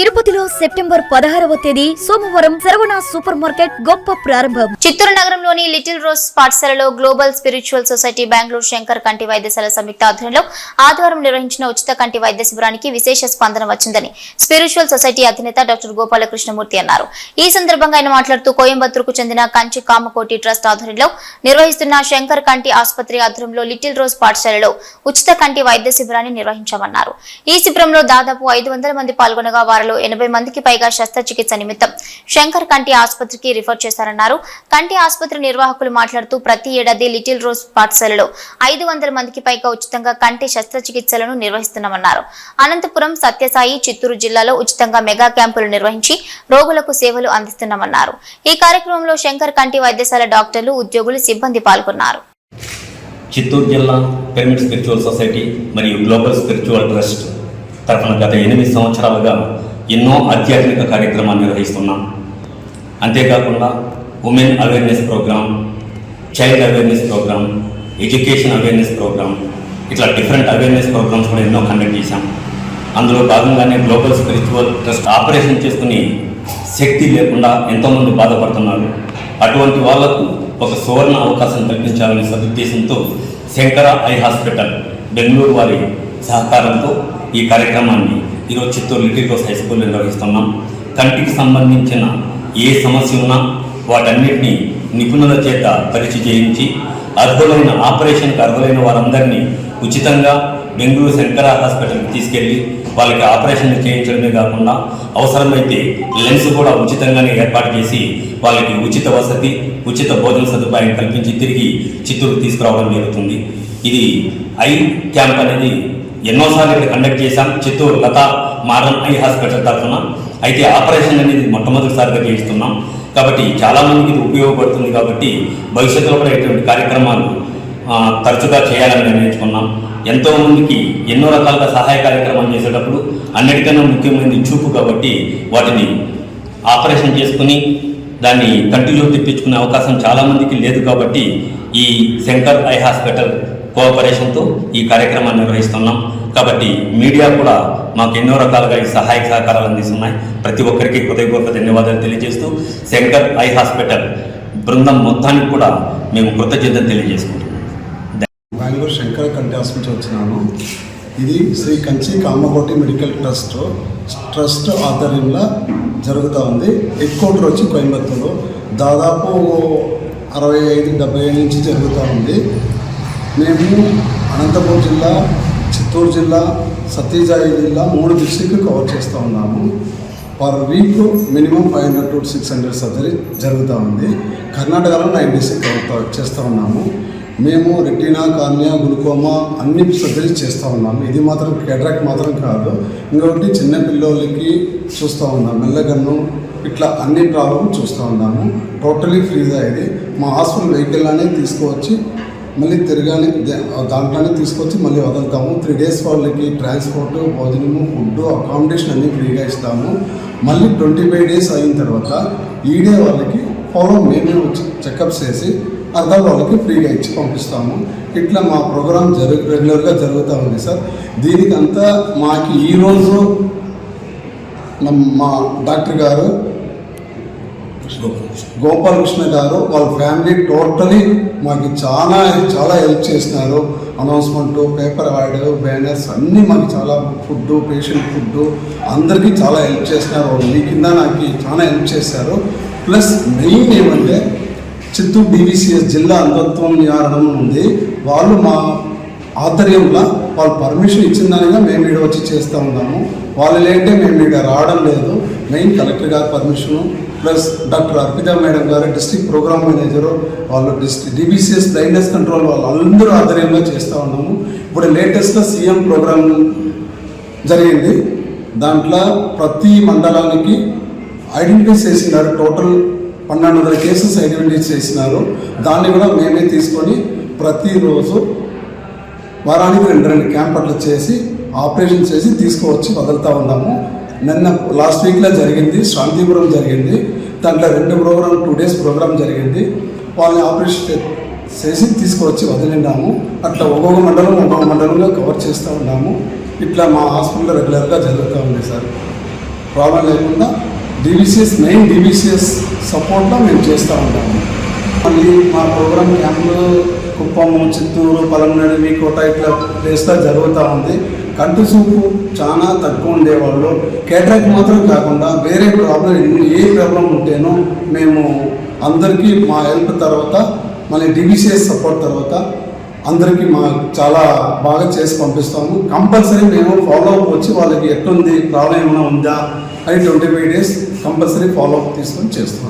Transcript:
తిరుపతిలో సెప్టెంబర్ పదహారవ తేదీ సోమవారం శరవణ సూపర్ మార్కెట్ గొప్ప ప్రారంభం. చిత్తూరు నగరంలోని లిటిల్ రోజ్ పాఠశాలలో global spiritual society Bengaluru Shankar కంటి వైద్యశాల సంయుక్త ఆధ్వర్యంలో ఆదివారం నిర్వహించిన ఉచిత కంటి వైద్య శిబిరానికి విశేష స్పందన వచ్చిందని స్పిరిచువల్ సొసైటీ అధినేత డాక్టర్ గోపాలకృష్ణమూర్తి అన్నారు. ఈ సందర్భంగా ఆయన మాట్లాడుతూ కోయంబత్తూరుకు చెందిన కంచి కామకోటి ట్రస్ట్ ఆధ్వర్యంలో నిర్వహిస్తున్న శంకర్ కంటి ఆసుపత్రి ఆధ్వర్యంలో లిటిల్ రోజ్ పాఠశాలలో ఉచిత కంటి వైద్య శిబిరాన్ని నిర్వహించామన్నారు. ఈ శిబిరంలో దాదాపు ఐదు వందల మంది పాల్గొనగా వారిలో ఎనభై మందికి పైగా శస్త్రచికిత్స నిమిత్తం శంకర్ కంటి ఆసుపత్రికి రిఫర్ చేశారన్నారు. కంటి ఆసుపత్రి నిర్వాహకులు మాట్లాడుతూ ప్రతి ఏడాది లిటిల్ రోజ్ పాఠశాలలో ఐదు వందల మందికి పైగా ఉచితంగా కంటి శస్త్రచికిత్సలను నిర్వహిస్తున్నామన్నారు. అనంతపురం సత్యసాయి చిత్తూరు జిల్లాలో ఉచితంగా మెగా క్యాంపులు నిర్వహించి రోగులకు సేవలు అందిస్తున్నామన్నారు. ఈ కార్యక్రమంలో శంకర్ కంటి వైద్యశాల డాక్టర్లు ఉద్యోగులు సిబ్బంది పాల్గొన్నారు. చిత్తూరు జిల్లా పిరమిడ్ స్పిరిచువల్ సొసైటీ మరియు గ్లోబల్ స్పిరిచువల్ ట్రస్ట్ తరఫున గత ఎనిమిది సంవత్సరాలుగా ఎన్నో ఆధ్యాత్మిక కార్యక్రమాలు నిర్వహిస్తున్నాం. అంతేకాకుండా women awareness programme child awareness programme education awareness programme ఇట్లా డిఫరెంట్ అవేర్నెస్ ప్రోగ్రామ్స్ కూడా ఎన్నో కండక్ట్ చేశాం. అందులో భాగంగానే గ్లోబల్ స్పిరిచువల్ ట్రస్ట్ ఆపరేషన్ చేసుకుని శక్తి లేకుండా ఎంతోమంది బాధపడుతున్నారు. అటువంటి వాళ్ళకు ఒక సువర్ణ అవకాశం కల్పించాలనే సదుద్దేశంతో శంకర ఐ హాస్పిటల్ బెంగళూరు వారి సహకారంతో ఈ కార్యక్రమాన్ని ఈరోజు Chittoor little rose high school నిర్వహిస్తున్నాం. కంటికి సంబంధించిన ఏ సమస్య ఉన్నా వాటన్నిటిని నిపుణుల చేత పరీక్ష చేయించి అర్హులైన ఆపరేషన్కి అర్హులైన వారందరినీ ఉచితంగా బెంగళూరు శంకర హాస్పిటల్కి తీసుకెళ్ళి వాళ్ళకి ఆపరేషన్లు చేయించడమే కాకుండా అవసరమైతే లెన్స్ కూడా ఉచితంగానే ఏర్పాటు చేసి వాళ్ళకి ఉచిత వసతి ఉచిత భోజన సదుపాయం కల్పించి తిరిగి చిత్తూరు తీసుకురావడం జరుగుతుంది. ఇది ఐ క్యాంప్ అనేది ఎన్నోసార్లు ఇక్కడ కండక్ట్ చేశాం. చిత్తూరు లతా మారన్ ఐ హాస్పిటల్ తరఫున. అయితే ఆపరేషన్ అనేది మొట్టమొదటిసారిగా చేయిస్తున్నాం. కాబట్టి చాలామందికి ఇది ఉపయోగపడుతుంది కాబట్టి భవిష్యత్తులో కూడా ఇటువంటి కార్యక్రమాలు తరచుగా చేయాలని నిర్ణయించుకున్నాం ఎంతో మందికి ఎన్నో రకాలుగా సహాయ కార్యక్రమాలు చేసేటప్పుడు అన్నిటికన్నా ముఖ్యమైనది చూపు కాబట్టి వాటిని ఆపరేషన్ చేసుకుని దాన్ని కంటిలో తెప్పించుకునే అవకాశం చాలామందికి లేదు కాబట్టి ఈ శంకర్ ఐ హాస్పిటల్ కోఆపరేషన్తో ఈ కార్యక్రమాన్ని నిర్వహిస్తున్నాం. కాబట్టి మీడియా కూడా మాకు ఎన్నో రకాలుగా ఈ సహాయక సహకారాలు అందిస్తున్నాయి. ప్రతి ఒక్కరికి హృదయపూర్వక ధన్యవాదాలు తెలియజేస్తూ శంకర్ ఐ హాస్పిటల్ బృందం మొత్తానికి కూడా మేము కృతజ్ఞతలు తెలియజేసుకుంటున్నాం. బెంగళూరు శంకర్ కంటి హాస్పిటల్ వచ్చినాను. ఇది Shri Kanchi Kamakoti medical trust. Trust ఆధ్వర్యంలో జరుగుతూ ఉంది. హెడ్ వచ్చి కోయంబత్తూరు. దాదాపు అరవై ఐదు డెబ్బై ఏళ్ళ నుంచి జరుగుతూ ఉంది. మేము అనంతపురం జిల్లా చిత్తూరు జిల్లా సత్యసాయి జిల్లా మూడు డిస్ట్రిక్ట్ కవర్ చేస్తూ ఉన్నాము. Per week minimum five hundred to six hundred surgery జరుగుతూ ఉంది. కర్ణాటకలో నైన్ డిస్ట్రిక్ట్ కవర్ చేస్తూ ఉన్నాము. మేము రెటీనా కార్నియా గ్లుకోమా అన్ని సర్జరీ చేస్తూ ఉన్నాము. ఇది మాత్రం కెడ్రాక్ మాత్రం కాదు. ఇంకొకటి చిన్న పిల్లోళ్ళకి చూస్తూ ఉన్నాం మెల్లగన్ను ఇట్లా అన్ని ప్రాబ్లమ్ చూస్తూ ఉన్నాము. టోటలీ ఫ్రీగా ఇది. మా హాస్పిటల్ వెహికల్లోనే తీసుకువచ్చి మళ్ళీ తిరగాలి. దాంట్లోనే తీసుకొచ్చి మళ్ళీ వదులుతాము. త్రీ డేస్ వాళ్ళకి ట్రాన్స్పోర్ట్ భోజనము ఫుడ్ అకామిడేషన్ అన్నీ ఫ్రీగా ఇస్తాము. మళ్ళీ ట్వంటీ ఫైవ్ డేస్ అయిన తర్వాత ఈడే వాళ్ళకి ఫాలో మేమే వచ్చి చెకప్ చేసి అర్థాలు వాళ్ళకి ఫ్రీగా ఇచ్చి పంపిస్తాము. ఇట్లా మా ప్రోగ్రామ్ జరుగు రెగ్యులర్గా జరుగుతూ ఉంది సార్ దీనికంతా మాకు ఈరోజు మా డాక్టర్ గారు గోపాలకృష్ణ. గారు వాళ్ళ ఫ్యామిలీ టోటలీ మాకు చాలా చాలా హెల్ప్ చేసినారు. అనౌన్స్మెంట్ పేపర్ యాడ్ బ్యానర్స్ అన్నీ మాకు చాలా ఫుడ్ పేషెంట్ ఫుడ్ అందరికీ చాలా హెల్ప్ చేసినారు. మీ కింద నాకు చాలా హెల్ప్ చేశారు. ప్లస్ మెయిన్ ఏమంటే చిత్తూరు డివిసిఎస్ జిల్లా అంధత్వం నివారణ ఉంది. వాళ్ళు మా ఆధ్వర్యంలో వాళ్ళు పర్మిషన్ ఇచ్చిన దానిగా మేము ఇక్కడ వచ్చి చేస్తూ ఉన్నాము. వాళ్ళు లేంటే మేము ఇక్కడ రావడం లేదు. మెయిన్ కలెక్టర్ గారి permission plus doctor Arpita madam గారు డిస్ట్రిక్ట్ ప్రోగ్రామ్ మేనేజరు వాళ్ళు డిస్ట్రిక్ట్ డిబిసిఎస్ బ్లైండ్నెస్ కంట్రోల్ వాళ్ళు అందరూ ఆధ్వర్యంలో చేస్తూ ఉన్నాము. ఇప్పుడు లేటెస్ట్గా సీఎం ప్రోగ్రామ్ జరిగింది. దాంట్లో ప్రతి మండలానికి ఐడెంటిఫై చేసినారు. టోటల్ పన్నెండు వందల కేసెస్ ఐడెంటిఫై చేసినారు. దాన్ని కూడా మేమే తీసుకొని ప్రతిరోజు వారానికి రెండు రెండు క్యాంపర్లు చేసి ఆపరేషన్ చేసి తీసుకువచ్చి వదులుతూ ఉన్నాము. నిన్న లాస్ట్ వీక్లో జరిగింది శాంతిపురం జరిగింది. దాంట్లో రెండు ప్రోగ్రామ్ టూ డేస్ ప్రోగ్రామ్ జరిగింది. వాళ్ళని ఆపరేషన్ చేసి తీసుకువచ్చి వదిలినాము. అట్లా ఒక్కొక్క మండలం ఒక్కొక్క మండలంలో కవర్ చేస్తూ ఉన్నాము. ఇట్లా మా హాస్పిటల్లో రెగ్యులర్గా జరుగుతూ ఉంది సార్. ప్రాబ్లం లేకుండా డిబిసిఎస్ మెయిన్ డిబిసిఎస్ సపోర్ట్లో మేము చేస్తూ ఉంటాము మళ్ళీ మా ప్రోగ్రామ్ క్యాంపులు కుప్పము చిత్తూరు పలమనేరు కోట ఇట్లా ప్లేస్లో జరుగుతూ ఉంది. కంటి చూపు చాలా తక్కువ ఉండేవాళ్ళు. కేటరాక్ మాత్రం కాకుండా వేరే ప్రాబ్లం ఏ ప్రాబ్లం ఉంటేనో మేము అందరికీ మా హెల్ప్ తర్వాత మళ్ళీ డిబిసిఎస్ సపోర్ట్ తర్వాత అందరికీ మా చాలా బాగా చేసి పంపిస్తాము. కంపల్సరీ మేము ఫాలో అప్ వచ్చి వాళ్ళకి ఎట్టుంది ప్రాబ్లం ఏమైనా ఉందా అని twenty five days compulsory follow up తీసుకొని చేస్తాము.